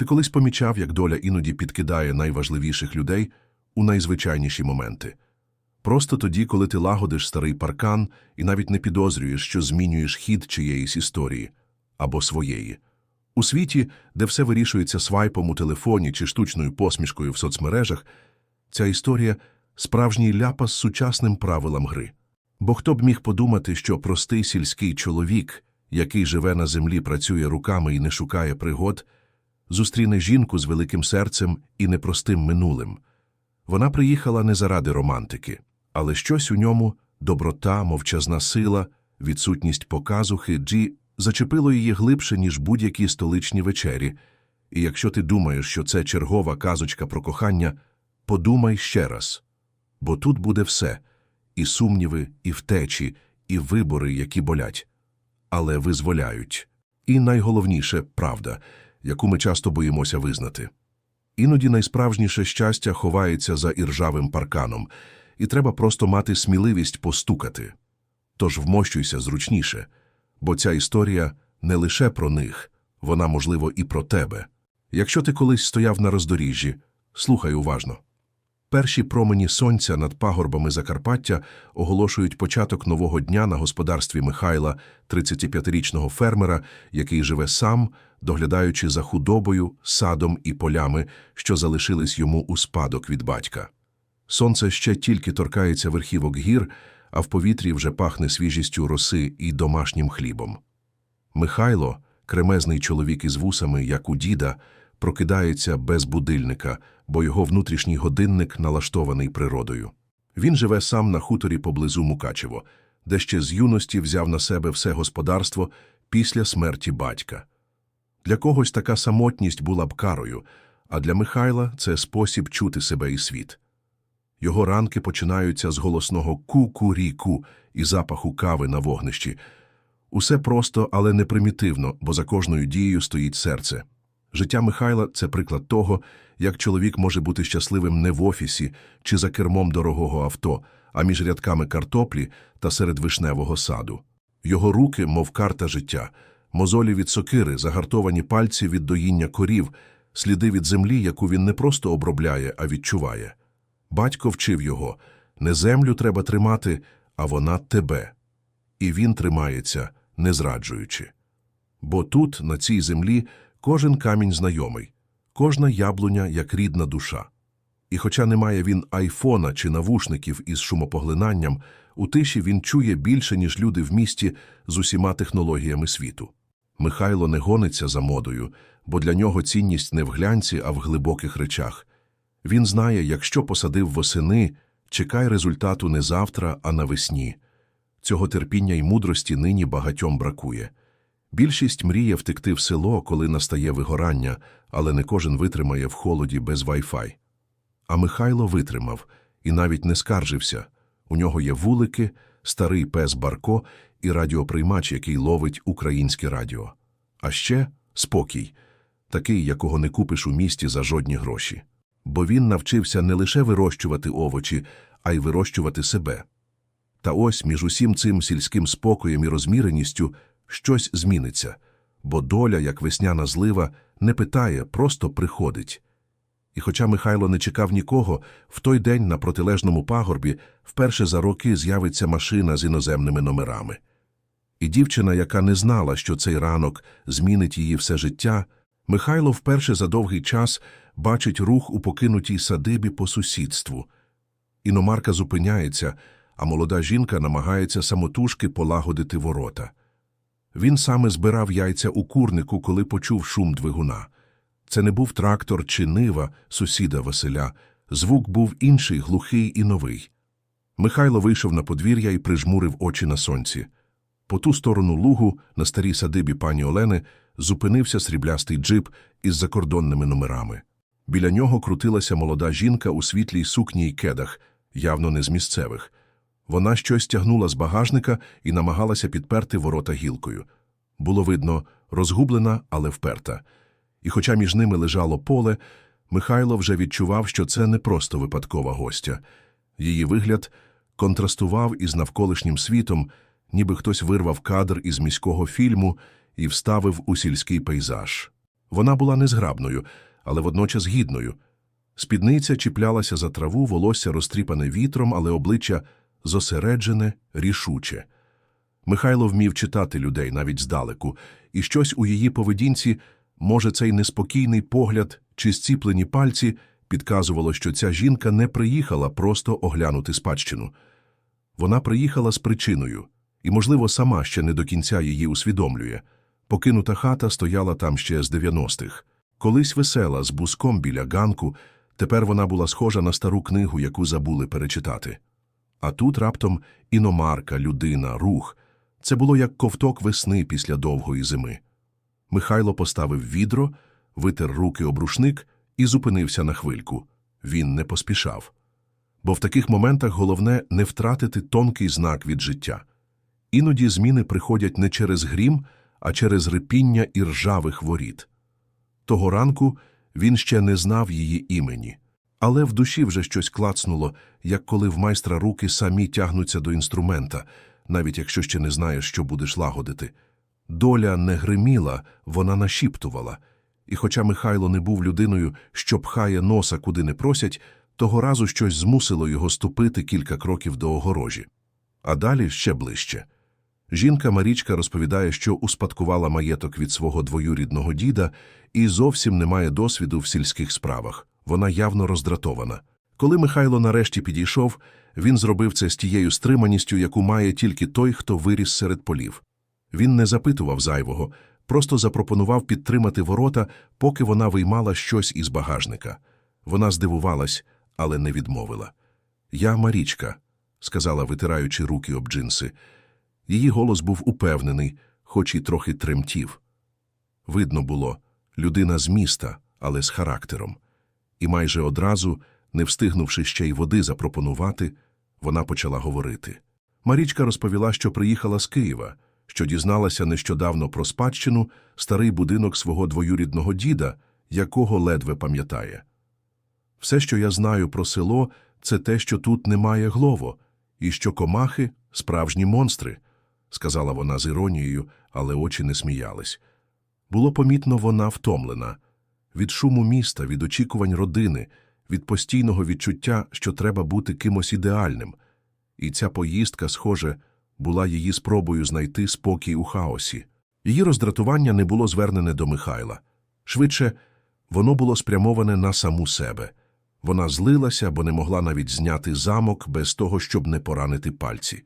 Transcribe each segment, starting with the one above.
Ти колись помічав, як доля іноді підкидає найважливіших людей у найзвичайніші моменти. Просто тоді, коли ти лагодиш старий паркан і навіть не підозрюєш, що змінюєш хід чиєїсь історії або своєї. У світі, де все вирішується свайпом у телефоні чи штучною посмішкою в соцмережах, ця історія – справжній ляпас сучасним правилам гри. Бо хто б міг подумати, що простий сільський чоловік, який живе на землі, працює руками і не шукає пригод, зустріне жінку з великим серцем і непростим минулим. Вона приїхала не заради романтики, але щось у ньому – доброта, мовчазна сила, відсутність показухи Джі зачепило її глибше, ніж будь-які столичні вечері. І якщо ти думаєш, що це чергова казочка про кохання, подумай ще раз. Бо тут буде все – і сумніви, і втечі, і вибори, які болять, але визволяють. І найголовніше – правда, яку ми часто боїмося визнати. Іноді найсправжніше щастя ховається за іржавим парканом, і треба просто мати сміливість постукати. Тож вмощуйся зручніше, бо ця історія не лише про них, вона, можливо, і про тебе. Якщо ти колись стояв на роздоріжжі, слухай уважно. Перші промені сонця над пагорбами Закарпаття оголошують початок нового дня на господарстві Михайла, 35-річного фермера, який живе сам, доглядаючи за худобою, садом і полями, що залишились йому у спадок від батька. Сонце ще тільки торкається верхівок гір, а в повітрі вже пахне свіжістю роси і домашнім хлібом. Михайло, кремезний чоловік із вусами, як у діда, прокидається без будильника, бо його внутрішній годинник налаштований природою. Він живе сам на хуторі поблизу Мукачево, де ще з юності взяв на себе все господарство після смерті батька. Для когось така самотність була б карою, а для Михайла це спосіб чути себе і світ. Його ранки починаються з голосного ку-ку-рі-ку і запаху кави на вогнищі. Усе просто, але не примітивно, бо за кожною дією стоїть серце. Життя Михайла – це приклад того, як чоловік може бути щасливим не в офісі чи за кермом дорогого авто, а між рядками картоплі та серед вишневого саду. Його руки, мов карта життя, мозолі від сокири, загартовані пальці від доїння корів, сліди від землі, яку він не просто обробляє, а відчуває. Батько вчив його – не землю треба тримати, а вона тебе. І він тримається, не зраджуючи. Бо тут, на цій землі, кожен камінь знайомий, кожна яблуня як рідна душа. І хоча немає він айфона чи навушників із шумопоглинанням, у тиші він чує більше, ніж люди в місті з усіма технологіями світу. Михайло не гониться за модою, бо для нього цінність не в глянці, а в глибоких речах. Він знає, якщо посадив восени, чекай результату не завтра, а навесні. Цього терпіння й мудрості нині багатьом бракує. Більшість мріє втекти в село, коли настає вигорання, але не кожен витримає в холоді без вайфай. А Михайло витримав і навіть не скаржився. У нього є вулики, старий пес Барко і радіоприймач, який ловить українське радіо. А ще спокій, такий, якого не купиш у місті за жодні гроші. Бо він навчився не лише вирощувати овочі, а й вирощувати себе. Та ось між усім цим сільським спокоєм і розміреністю щось зміниться, бо доля, як весняна злива, не питає, просто приходить. І хоча Михайло не чекав нікого, в той день на протилежному пагорбі вперше за роки з'явиться машина з іноземними номерами. І дівчина, яка не знала, що цей ранок змінить її все життя, Михайло вперше за довгий час бачить рух у покинутій садибі по сусідству. Іномарка зупиняється, а молода жінка намагається самотужки полагодити ворота. Він саме збирав яйця у курнику, коли почув шум двигуна. Це не був трактор чи нива сусіда Василя. Звук був інший, глухий і новий. Михайло вийшов на подвір'я і прижмурив очі на сонці. По ту сторону лугу, на старій садибі пані Олени, зупинився сріблястий джип із закордонними номерами. Біля нього крутилася молода жінка у світлій сукні й кедах, явно не з місцевих. Вона щось тягнула з багажника і намагалася підперти ворота гілкою. Було видно, розгублена, але вперта. І хоча між ними лежало поле, Михайло вже відчував, що це не просто випадкова гостя. Її вигляд контрастував із навколишнім світом, ніби хтось вирвав кадр із міського фільму і вставив у сільський пейзаж. Вона була незграбною, але водночас гідною. Спідниця чіплялася за траву, волосся розтріпане вітром, але обличчя зосереджене, рішуче. Михайло вмів читати людей навіть здалеку, і щось у її поведінці, може, цей неспокійний погляд чи зціплені пальці підказувало, що ця жінка не приїхала просто оглянути спадщину. Вона приїхала з причиною, і, можливо, сама ще не до кінця її усвідомлює. Покинута хата стояла там ще з 90-х. Колись весела, з буском біля ганку, тепер вона була схожа на стару книгу, яку забули перечитати. А тут раптом іномарка, людина, рух. Це було як ковток весни після довгої зими. Михайло поставив відро, витер руки об рушник і зупинився на хвильку. Він не поспішав. Бо в таких моментах головне не втратити тонкий знак від життя. Іноді зміни приходять не через грім, а через рипіння і ржавих воріт. Того ранку він ще не знав її імені. Але в душі вже щось клацнуло, як коли в майстра руки самі тягнуться до інструмента, навіть якщо ще не знаєш, що будеш лагодити. Доля не гриміла, вона нашіптувала. І хоча Михайло не був людиною, що пхає носа, куди не просять, того разу щось змусило його ступити кілька кроків до огорожі. А далі ще ближче. Жінка Марічка розповідає, що успадкувала маєток від свого двоюрідного діда і зовсім не має досвіду в сільських справах. Вона явно роздратована. Коли Михайло нарешті підійшов, він зробив це з тією стриманістю, яку має тільки той, хто виріс серед полів. Він не запитував зайвого, просто запропонував підтримати ворота, поки вона виймала щось із багажника. Вона здивувалась, але не відмовила. Я Марічка, сказала, витираючи руки об джинси. Її голос був упевнений, хоч і трохи тремтів. Видно було, людина з міста, але з характером. І майже одразу, не встигнувши ще й води запропонувати, вона почала говорити. Марічка розповіла, що приїхала з Києва, що дізналася нещодавно про спадщину старий будинок свого двоюрідного діда, якого ледве пам'ятає. Все, що я знаю про село, це те, що тут немає глово, і що комахи — справжні монстри, сказала вона з іронією, але очі не сміялись. Було помітно, вона втомлена. Від шуму міста, від очікувань родини, від постійного відчуття, що треба бути кимось ідеальним. І ця поїздка, схоже, була її спробою знайти спокій у хаосі. Її роздратування не було звернене до Михайла. Швидше, воно було спрямоване на саму себе. Вона злилася, бо не могла навіть зняти замок без того, щоб не поранити пальці.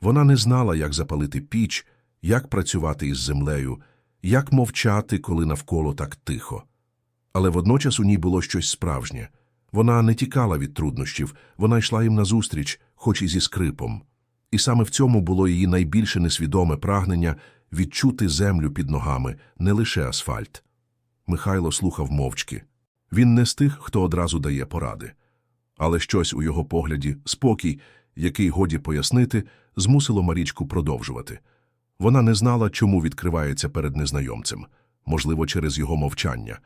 Вона не знала, як запалити піч, як працювати із землею, як мовчати, коли навколо так тихо. Але водночас у ній було щось справжнє. Вона не тікала від труднощів, вона йшла їм назустріч, хоч і зі скрипом. І саме в цьому було її найбільше несвідоме прагнення відчути землю під ногами, не лише асфальт. Михайло слухав мовчки. Він не з тих, хто одразу дає поради. Але щось у його погляді, спокій, який годі пояснити, змусило Марічку продовжувати. Вона не знала, чому відкривається перед незнайомцем, можливо, через його мовчання,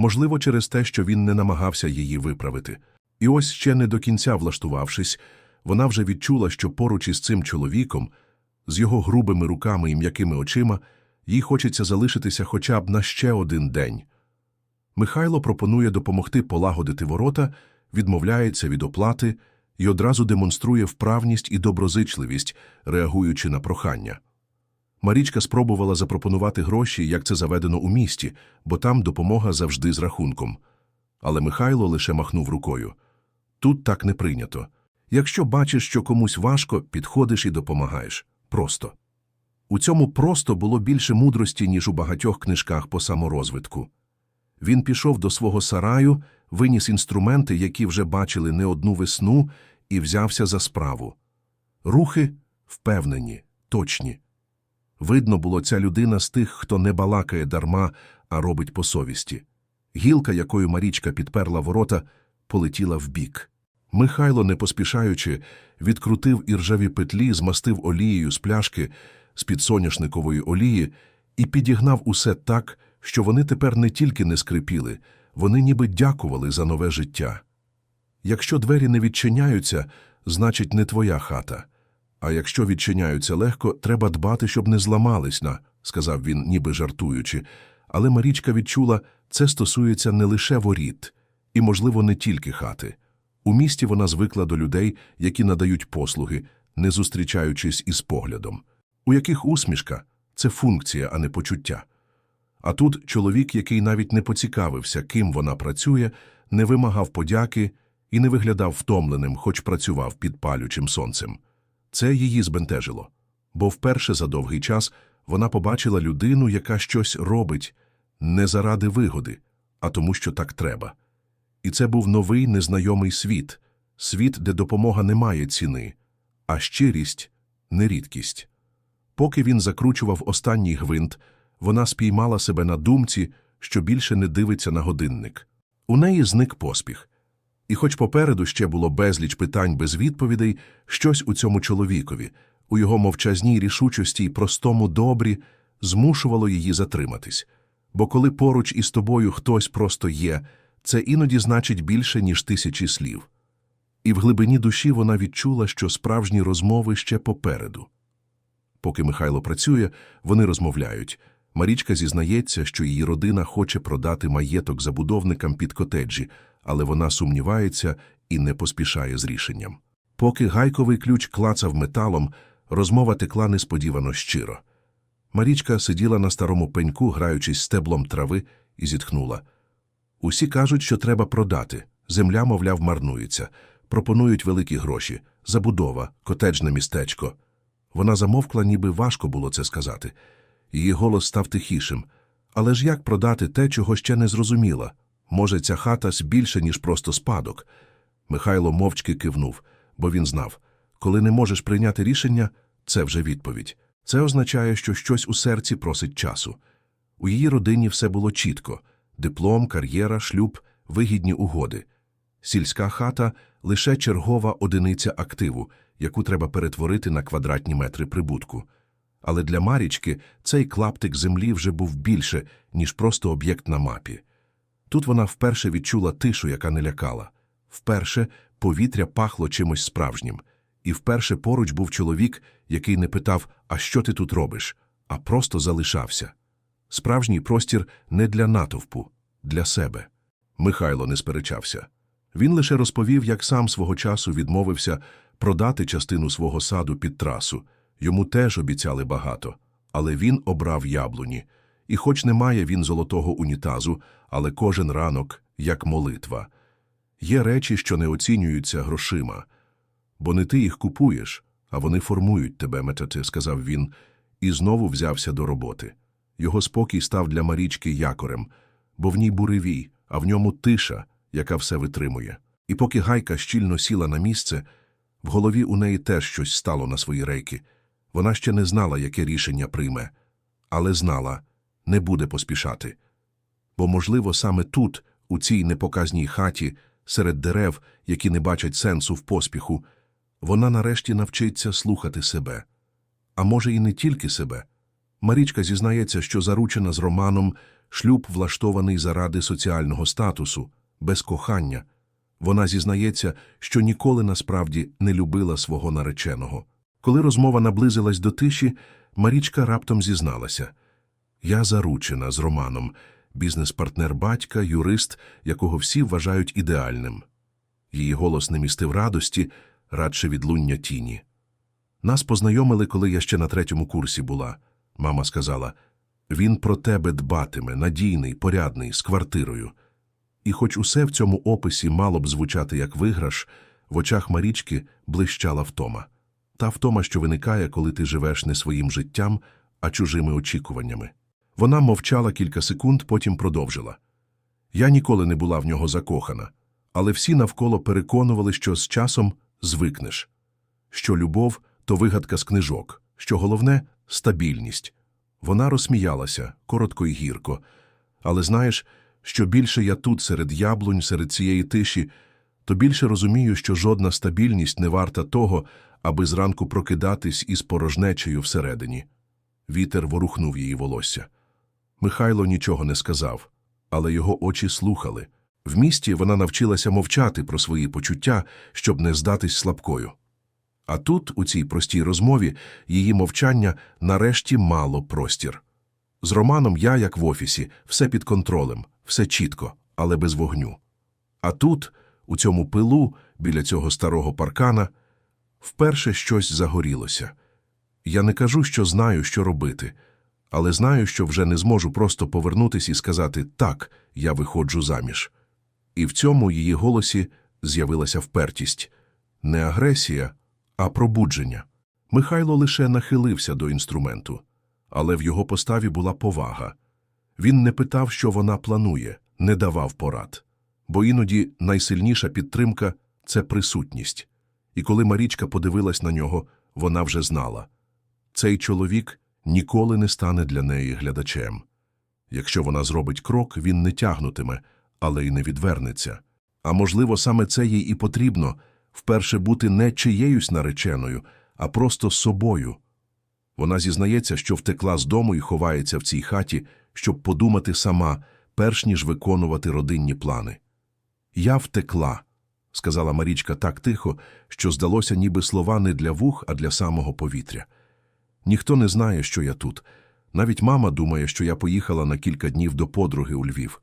можливо, через те, що він не намагався її виправити. І ось ще не до кінця влаштувавшись, вона вже відчула, що поруч із цим чоловіком, з його грубими руками і м'якими очима, їй хочеться залишитися хоча б на ще один день. Михайло пропонує допомогти полагодити ворота, відмовляється від оплати і одразу демонструє вправність і доброзичливість, реагуючи на прохання. Марічка спробувала запропонувати гроші, як це заведено у місті, бо там допомога завжди з рахунком. Але Михайло лише махнув рукою. Тут так не прийнято. Якщо бачиш, що комусь важко, підходиш і допомагаєш. Просто. У цьому просто було більше мудрості, ніж у багатьох книжках по саморозвитку. Він пішов до свого сараю, виніс інструменти, які вже бачили не одну весну, і взявся за справу. Рухи впевнені, точні. Видно було, ця людина з тих, хто не балакає дарма, а робить по совісті. Гілка, якою Марічка підперла ворота, полетіла вбік. Михайло, не поспішаючи, відкрутив іржаві петлі, змастив олією з пляшки з-під соняшникової олії і підігнав усе так, що вони тепер не тільки не скрипіли, вони ніби дякували за нове життя. Якщо двері не відчиняються, значить, не твоя хата. А якщо відчиняються легко, треба дбати, щоб не зламались на, сказав він, ніби жартуючи, Але Марічка відчула, це стосується не лише воріт, і, можливо, не тільки хати. У місті вона звикла до людей, які надають послуги, не зустрічаючись із поглядом, у яких усмішка це функція, а не почуття. А тут чоловік, який навіть не поцікавився, ким вона працює, не вимагав подяки і не виглядав втомленим, хоч працював під палючим сонцем. Це її збентежило, бо вперше за довгий час вона побачила людину, яка щось робить не заради вигоди, а тому, що так треба. І це був новий незнайомий світ, світ, де допомога не має ціни, а щирість – не рідкість. Поки він закручував останній гвинт, вона спіймала себе на думці, що більше не дивиться на годинник. У неї зник поспіх. І хоч попереду ще було безліч питань без відповідей, щось у цьому чоловікові, у його мовчазній рішучості й простому добрі, змушувало її затриматись. Бо коли поруч із тобою хтось просто є, це іноді значить більше, ніж тисячі слів. І в глибині душі вона відчула, що справжні розмови ще попереду. Поки Михайло працює, вони розмовляють. Марічка зізнається, що її родина хоче продати маєток забудовникам під котеджі, але вона сумнівається і не поспішає з рішенням. Поки гайковий ключ клацав металом, розмова текла несподівано щиро. Марічка сиділа на старому пеньку, граючись стеблом трави, і зітхнула. Усі кажуть, що треба продати. Земля, мовляв, марнується. Пропонують великі гроші. Забудова, котеджне містечко. Вона замовкла, ніби важко було це сказати. Її голос став тихішим. Але ж як продати те, чого ще не зрозуміла? Може, ця хата більше, ніж просто спадок? Михайло мовчки кивнув, бо він знав. Коли не можеш прийняти рішення, це вже відповідь. Це означає, що щось у серці просить часу. У її родині все було чітко – диплом, кар'єра, шлюб, вигідні угоди. Сільська хата – лише чергова одиниця активу, яку треба перетворити на квадратні метри прибутку. Але для Марічки цей клаптик землі вже був більше, ніж просто об'єкт на мапі. Тут вона вперше відчула тишу, яка не лякала. Вперше повітря пахло чимось справжнім. І вперше поруч був чоловік, який не питав, а що ти тут робиш, а просто залишався. Справжній простір не для натовпу, для себе. Михайло не сперечався. Він лише розповів, як сам свого часу відмовився продати частину свого саду під трасу. Йому теж обіцяли багато, але він обрав яблуні. І хоч немає він золотого унітазу, але кожен ранок як молитва. Є речі, що не оцінюються грошима. Бо не ти їх купуєш, а вони формують тебе, метати, сказав він, і знову взявся до роботи. Його спокій став для Марічки якорем, бо в ній буревій, а в ньому тиша, яка все витримує. І поки гайка щільно сіла на місце, в голові у неї теж щось стало на свої рейки. Вона ще не знала, яке рішення прийме, але знала, не буде поспішати. Бо, можливо, саме тут, у цій непоказній хаті, серед дерев, які не бачать сенсу в поспіху, вона нарешті навчиться слухати себе. А може, і не тільки себе. Марічка зізнається, що заручена з Романом, шлюб влаштований заради соціального статусу, без кохання. Вона зізнається, що ніколи насправді не любила свого нареченого. Коли розмова наблизилась до тиші, Марічка раптом зізналася. Я заручена з Романом, бізнес-партнер батька, юрист, якого всі вважають ідеальним. Її голос не містив радості, радше відлуння тіні. Нас познайомили, коли я ще на третьому курсі була. Мама сказала, він про тебе дбатиме, надійний, порядний, з квартирою. І хоч усе в цьому описі мало б звучати як виграш, в очах Марічки блищала втома. Та втома, що виникає, коли ти живеш не своїм життям, а чужими очікуваннями. Вона мовчала кілька секунд, потім продовжила. Я ніколи не була в нього закохана, але всі навколо переконували, що з часом звикнеш, що любов то вигадка з книжок, що головне стабільність. Вона розсміялася, коротко і гірко. Але знаєш, що більше я тут, серед яблунь, серед цієї тиші, то більше розумію, що жодна стабільність не варта того, аби зранку прокидатись із порожнечею всередині. Вітер ворухнув її волосся. Михайло нічого не сказав, але його очі слухали. В місті вона навчилася мовчати про свої почуття, щоб не здатись слабкою. А тут, у цій простій розмові, її мовчання нарешті мало простір. З Романом я, як в офісі, все під контролем, все чітко, але без вогню. А тут, у цьому пилу, біля цього старого паркана, вперше щось загорілося. Я не кажу, що знаю, що робити, але знаю, що вже не зможу просто повернутись і сказати «так, я виходжу заміж». І в цьому її голосі з'явилася впертість. Не агресія, а пробудження. Михайло лише нахилився до інструменту, але в його поставі була повага. Він не питав, що вона планує, не давав порад. Бо іноді найсильніша підтримка – це присутність. І коли Марічка подивилась на нього, вона вже знала. Цей чоловік ніколи не стане для неї глядачем. Якщо вона зробить крок, він не тягнутиме, але й не відвернеться. А можливо, саме це їй і потрібно – вперше бути не чиєюсь нареченою, а просто собою. Вона зізнається, що втекла з дому і ховається в цій хаті, щоб подумати сама, перш ніж виконувати родинні плани. «Я втекла», – сказала Марічка так тихо, що здалося, ніби слова не для вух, а для самого повітря. Ніхто не знає, що я тут. Навіть мама думає, що я поїхала на кілька днів до подруги у Львів.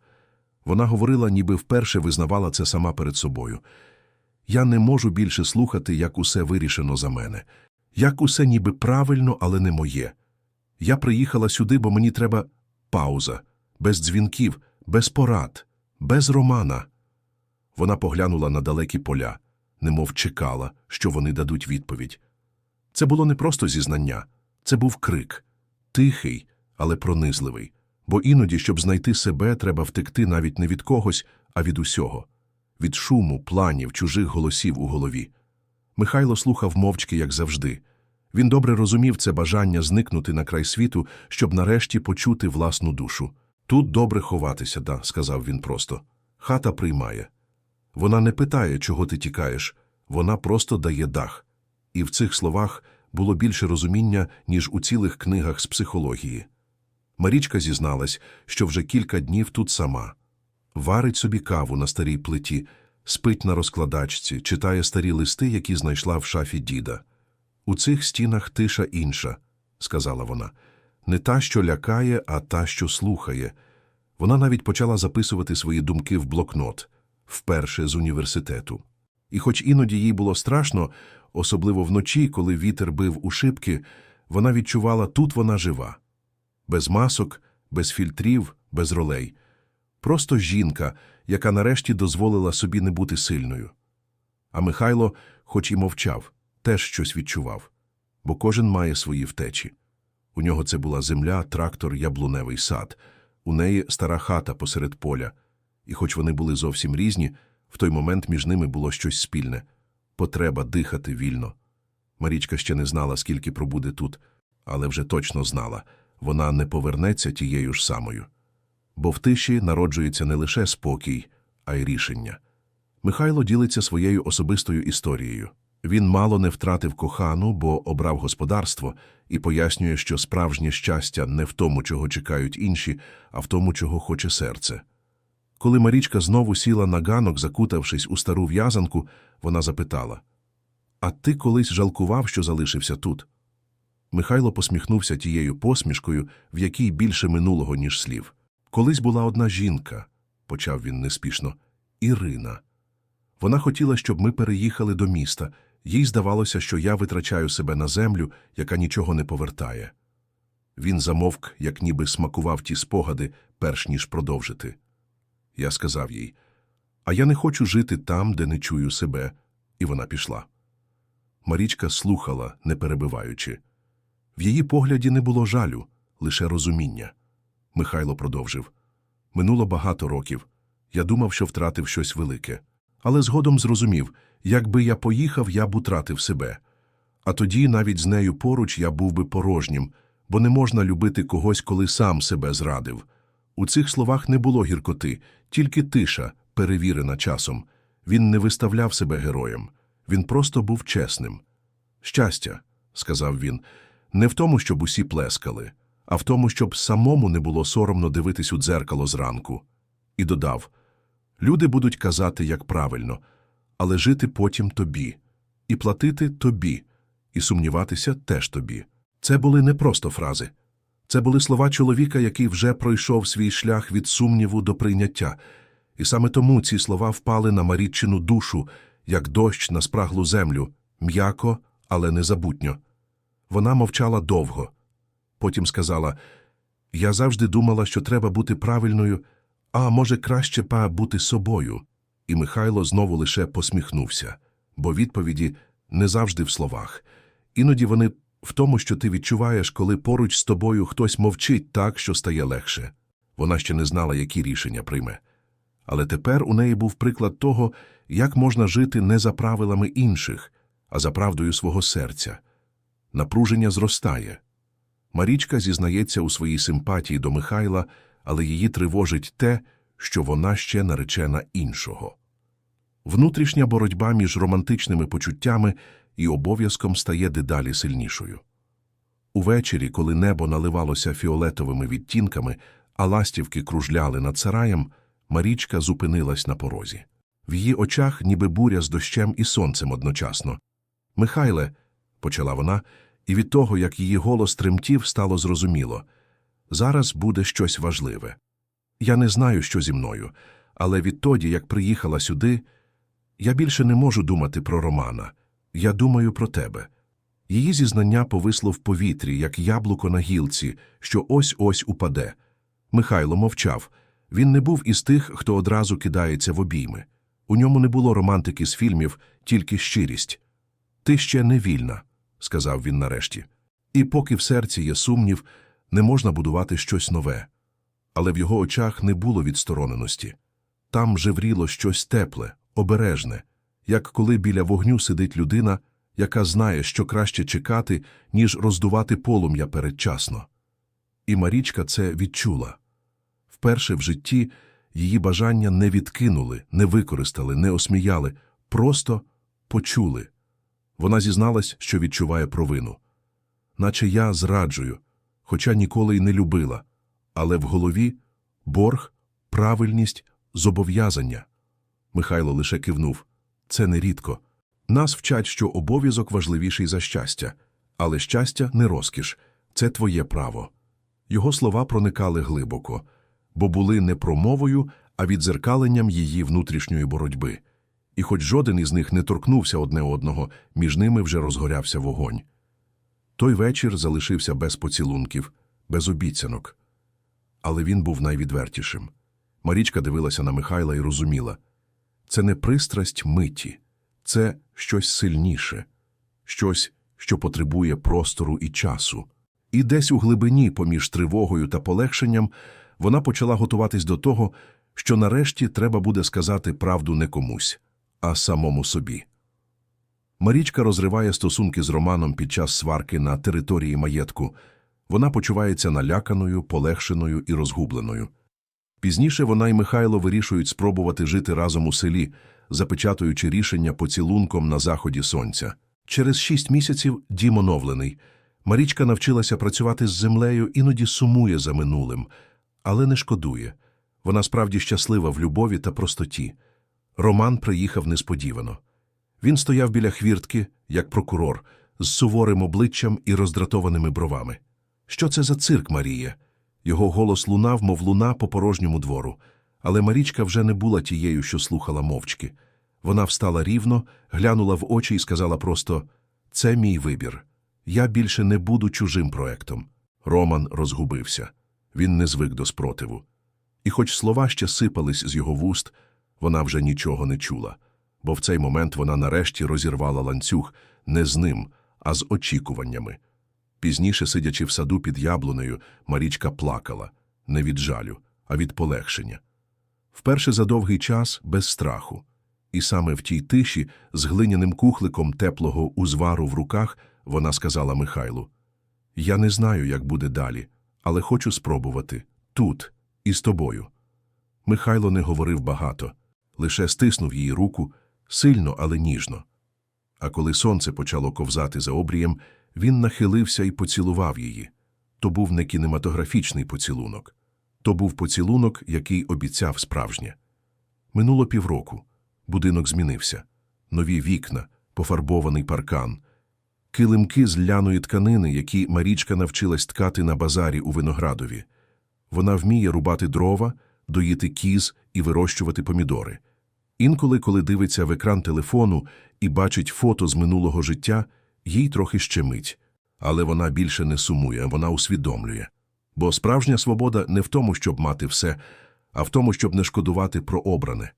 Вона говорила, ніби вперше визнавала це сама перед собою. Я не можу більше слухати, як усе вирішено за мене. Як усе ніби правильно, але не моє. Я приїхала сюди, бо мені треба пауза, без дзвінків, без порад, без романа. Вона поглянула на далекі поля, немов чекала, що вони дадуть відповідь. Це було не просто зізнання, це був крик. Тихий, але пронизливий. Бо іноді, щоб знайти себе, треба втекти навіть не від когось, а від усього. Від шуму, планів, чужих голосів у голові. Михайло слухав мовчки, як завжди. Він добре розумів це бажання зникнути на край світу, щоб нарешті почути власну душу. Тут добре ховатися, да, сказав він просто. Хата приймає. Вона не питає, чого ти тікаєш, вона просто дає дах. І в цих словах було більше розуміння, ніж у цілих книгах з психології. Марічка зізналась, що вже кілька днів тут сама. Варить собі каву на старій плиті, спить на розкладачці, читає старі листи, які знайшла в шафі діда. У цих стінах тиша інша, сказала вона. Не та, що лякає, а та, що слухає. Вона навіть почала записувати свої думки в блокнот, вперше з університету. І хоч іноді їй було страшно, особливо вночі, коли вітер бив у шибки, вона відчувала, тут вона жива. Без масок, без фільтрів, без ролей. Просто жінка, яка нарешті дозволила собі не бути сильною. А Михайло, хоч і мовчав, теж щось відчував, бо кожен має свої втечі. У нього це була земля, трактор, яблуневий сад, у неї стара хата посеред поля, і хоч вони були зовсім різні, в той момент між ними було щось спільне потреба дихати вільно. Марічка ще не знала, скільки пробуде тут, але вже точно знала вона не повернеться тією ж самою. Бо в тиші народжується не лише спокій, а й рішення. Михайло ділиться своєю особистою історією. Він мало не втратив кохану, бо обрав господарство, і пояснює, що справжнє щастя не в тому, чого чекають інші, а в тому, чого хоче серце. Коли Марічка знову сіла на ганок, закутавшись у стару в'язанку, вона запитала А ти колись жалкував, що залишився тут? Михайло посміхнувся тією посмішкою, в якій більше минулого, ніж слів. Колись була одна жінка, почав він неспішно, Ірина. Вона хотіла, щоб ми переїхали до міста. Їй здавалося, що я витрачаю себе на землю, яка нічого не повертає. Він замовк, як ніби смакував ті спогади, перш ніж продовжити. Я сказав їй, а я не хочу жити там, де не чую себе, і вона пішла. Марічка слухала, не перебиваючи. В її погляді не було жалю, лише розуміння. Михайло продовжив. Минуло багато років. Я думав, що втратив щось велике. Але згодом зрозумів, якби я поїхав, я б утратив себе. А тоді навіть з нею поруч я був би порожнім, бо не можна любити когось, коли сам себе зрадив. У цих словах не було гіркоти, тільки тиша, перевірена часом. Він не виставляв себе героєм. Він просто був чесним. Щастя, сказав він, не в тому, щоб усі плескали, а в тому, щоб самому не було соромно дивитись у дзеркало зранку. І додав люди будуть казати, як правильно, але жити потім тобі, і платити тобі, і сумніватися теж тобі. Це були не просто фрази. Це були слова чоловіка, який вже пройшов свій шлях від сумніву до прийняття. І саме тому ці слова впали на Маріччину душу, як дощ на спраглу землю, м'яко, але незабутньо. Вона мовчала довго. Потім сказала, «Я завжди думала, що треба бути правильною, а може краще па бути собою». І Михайло знову лише посміхнувся, бо відповіді не завжди в словах. Іноді вони в тому, що ти відчуваєш, коли поруч з тобою хтось мовчить так, що стає легше. Вона ще не знала, які рішення прийме. Але тепер у неї був приклад того, як можна жити не за правилами інших, а за правдою свого серця. Напруження зростає. Марічка зізнається у своїй симпатії до Михайла, але її тривожить те, що вона ще наречена іншого. Внутрішня боротьба між романтичними почуттями і обов'язком стає дедалі сильнішою. Увечері, коли небо наливалося фіолетовими відтінками, а ластівки кружляли над сараєм, Марічка зупинилась на порозі. В її очах ніби буря з дощем і сонцем одночасно. Михайле, почала вона, і від того, як її голос тремтів, стало зрозуміло. Зараз буде щось важливе. Я не знаю, що зі мною, але відтоді, як приїхала сюди, я більше не можу думати про Романа. Я думаю про тебе. Її зізнання повисло в повітрі, як яблуко на гілці, що ось-ось упаде. Михайло мовчав. Він не був із тих, хто одразу кидається в обійми. У ньому не було романтики з фільмів, тільки щирість. Ти ще не вільна, сказав він нарешті. І поки в серці є сумнів, не можна будувати щось нове. Але в його очах не було відстороненості. Там жевріло щось тепле, обережне, як коли біля вогню сидить людина, яка знає, що краще чекати, ніж роздувати полум'я передчасно. І Марічка це відчула. Вперше в житті її бажання не відкинули, не використали, не осміяли, просто почули. Вона зізналась, що відчуває провину. Наче я зраджую, хоча ніколи й не любила, але в голові борг, правильність, зобов'язання. Михайло лише кивнув. Це нерідко. Нас вчать, що обов'язок важливіший за щастя, але щастя не розкіш, це твоє право. Його слова проникали глибоко, бо були не промовою, а відзеркаленням її внутрішньої боротьби. І хоч жоден із них не торкнувся одне одного, між ними вже розгорявся вогонь. Той вечір залишився без поцілунків, без обіцянок. Але він був найвідвертішим. Марічка дивилася на Михайла і розуміла це не пристрасть миті, це щось сильніше, щось, що потребує простору і часу. І десь у глибині, поміж тривогою та полегшенням, вона почала готуватись до того, що нарешті треба буде сказати правду не комусь, а самому собі. Марічка розриває стосунки з Романом під час сварки на території маєтку. Вона почувається наляканою, полегшеною і розгубленою. Пізніше вона і Михайло вирішують спробувати жити разом у селі, запечатуючи рішення поцілунком на заході сонця. Через шість місяців дім оновлений. Марічка навчилася працювати з землею, іноді сумує за минулим, але не шкодує. Вона справді щаслива в любові та простоті. Роман приїхав несподівано. Він стояв біля хвіртки, як прокурор, з суворим обличчям і роздратованими бровами. Що це за цирк, Марія? Його голос лунав, мов луна по порожньому двору. Але Марічка вже не була тією, що слухала мовчки. Вона встала рівно, глянула в очі і сказала просто «Це мій вибір. Я більше не буду чужим проектом». Роман розгубився. Він не звик до спротиву. І хоч слова ще сипались з його вуст, вона вже нічого не чула, бо в цей момент вона нарешті розірвала ланцюг не з ним, а з очікуваннями. Пізніше, сидячи в саду під яблунею, Марічка плакала не від жалю, а від полегшення. Вперше за довгий час без страху. І саме в тій тиші, з глиняним кухликом теплого узвару в руках, вона сказала Михайлу Я не знаю, як буде далі, але хочу спробувати тут і з тобою. Михайло не говорив багато, лише стиснув її руку сильно, але ніжно. А коли сонце почало ковзати за обрієм, він нахилився і поцілував її. То був не кінематографічний поцілунок. То був поцілунок, який обіцяв справжнє. Минуло півроку. Будинок змінився. Нові вікна, пофарбований паркан. килимки з ляної тканини, які Марічка навчилась ткати на базарі у Виноградові. Вона вміє рубати дрова, доїти кіз і вирощувати помідори. Інколи, коли дивиться в екран телефону і бачить фото з минулого життя, їй трохи щемить. Але вона більше не сумує, вона усвідомлює. Бо справжня свобода не в тому, щоб мати все, а в тому, щоб не шкодувати про обране.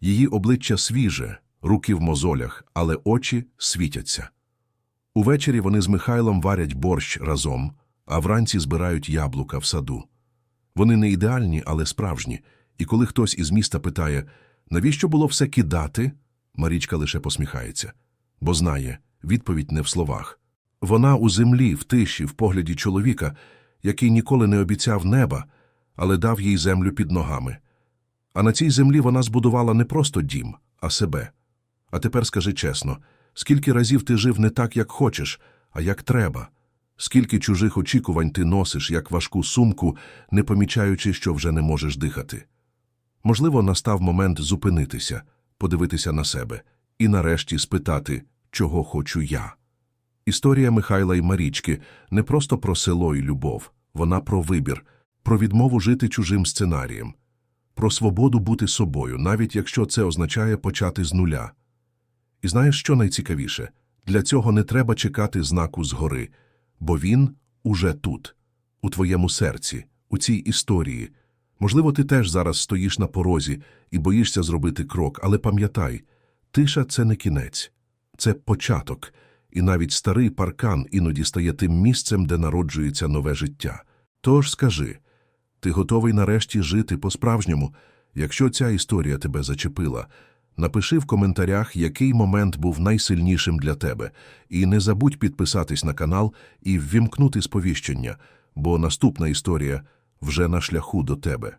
Її обличчя свіже, руки в мозолях, але очі світяться. Увечері вони з Михайлом варять борщ разом, а вранці збирають яблука в саду. Вони не ідеальні, але справжні. І коли хтось із міста питає, навіщо було все кидати, Марічка лише посміхається, бо знає, відповідь не в словах. Вона у землі, в тиші, в погляді чоловіка, який ніколи не обіцяв неба, але дав їй землю під ногами. А на цій землі вона збудувала не просто дім, а себе. А тепер скажи чесно, скільки разів ти жив не так, як хочеш, а як треба? Скільки чужих очікувань ти носиш, як важку сумку, не помічаючи, що вже не можеш дихати? Можливо, настав момент зупинитися, подивитися на себе і нарешті спитати, чого хочу я. Історія Михайла і Марічки не просто про село і любов, вона про вибір, про відмову жити чужим сценарієм, про свободу бути собою, навіть якщо це означає почати з нуля. І знаєш, що найцікавіше? Для цього не треба чекати знаку згори, бо він уже тут, у твоєму серці, у цій історії. Можливо, ти теж зараз стоїш на порозі і боїшся зробити крок, але пам'ятай, тиша – це не кінець, це початок, і навіть старий паркан іноді стає тим місцем, де народжується нове життя. Тож скажи, ти готовий нарешті жити по-справжньому, якщо ця історія тебе зачепила – Напиши в коментарях, який момент був найсильнішим для тебе, і не забудь підписатись на канал і ввімкнути сповіщення, бо наступна історія вже на шляху до тебе.